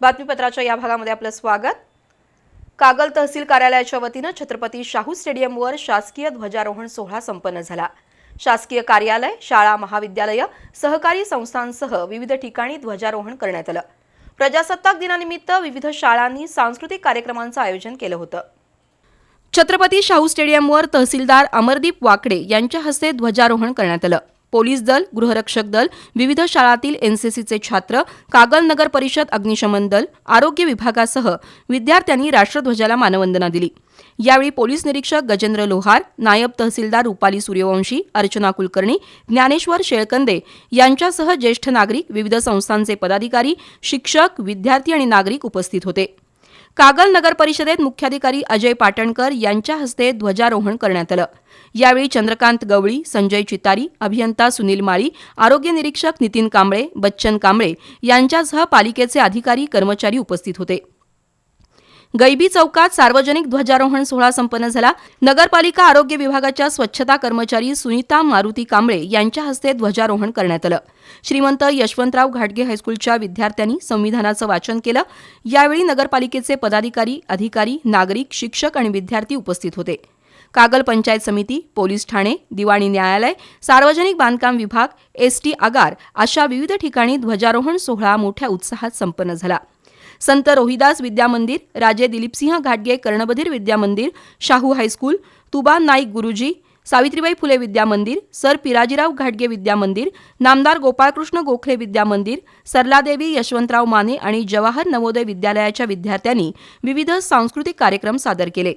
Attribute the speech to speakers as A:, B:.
A: बातमीपत्राच्या या भागामध्ये आपलं स्वागत. कागल तहसील कार्यालयाच्या वतीनं छत्रपती शाहू स्टेडियमवर शासकीय ध्वजारोहण सोहळा संपन्न झाला. शासकीय कार्यालय शाळा महाविद्यालय सहकारी संस्थांसह विविध ठिकाणी ध्वजारोहण करण्यात आलं. प्रजासत्ताक दिनानिमित्त विविध शाळांनी सांस्कृतिक कार्यक्रमांचं आयोजन केलं होतं. छत्रपती शाहू स्टेडियमवर तहसीलदार अमरदीप वाकडे यांच्या हस्ते ध्वजारोहण करण्यात आलं. पोलीस दल गृहरक्षक दल विविध शाळातील एनसीसीचे छात्र कागल नगर परिषद अग्निशमन दल आरोग्य विभागासह विद्यार्थ्यांनी राष्ट्रध्वजाला मानवंदना दिली. यावेळी पोलीस निरीक्षक गजेंद्र लोहार नायब तहसीलदार रुपाली सूर्यवंशी अर्चना कुलकर्णी ज्ञानेश्वर शेळकंदे यांच्यासह ज्येष्ठ नागरिक विविध संस्थांचे पदाधिकारी शिक्षक विद्यार्थी आणि नागरिक उपस्थित होते. कागल नगर परिषदेत मुख्याधिकारी अजय पाटणकर यांच्या हस्ते ध्वजारोहण करण्यात आलं. यावेळी चंद्रकांत गवळी संजय चितारी अभियंता सुनील माळी आरोग्य निरीक्षक नितीन कांबळे बच्चन कांबळे यांच्यासह पालिकेचे अधिकारी कर्मचारी उपस्थित होते. गैबी चौकात सार्वजनिक ध्वजारोहण सोहळा संपन्न झाला. नगरपालिका आरोग्य विभागाच्या स्वच्छता कर्मचारी सुनीता मारुती कांबळे यांच्या हस्ते ध्वजारोहण करण्यात आलं. श्रीमंत यशवंतराव घाटगे हायस्कूलच्या विद्यार्थ्यांनी संविधानाचं वाचन केलं. यावेळी नगरपालिकेचे पदाधिकारी अधिकारी नागरिक शिक्षक आणि विद्यार्थी उपस्थित होते. कागल पंचायत समिती पोलीस ठाणे दिवाणी न्यायालय सार्वजनिक बांधकाम विभाग एसटी आगार अशा विविध ठिकाणी ध्वजारोहण सोहळा मोठ्या उत्साहात संपन्न झाला. संत रोहिदास विद्या मंदिर राजे दिलीपसिंह घाटगे कर्णबधीर विद्या मंदिर शाहू हायस्कूल तुबा नाईक गुरुजी सावित्रीबाई फुले विद्या मंदिर सर पिराजीराव घाटगे विद्या मंदिर नामदार गोपाळकृष्ण गोखले विद्या मंदिर सरलादेवी यशवंतराव माने आणि जवाहर नवोदय विद्यालयाच्या विद्यार्थ्यांनी विविध सांस्कृतिक कार्यक्रम सादर केले.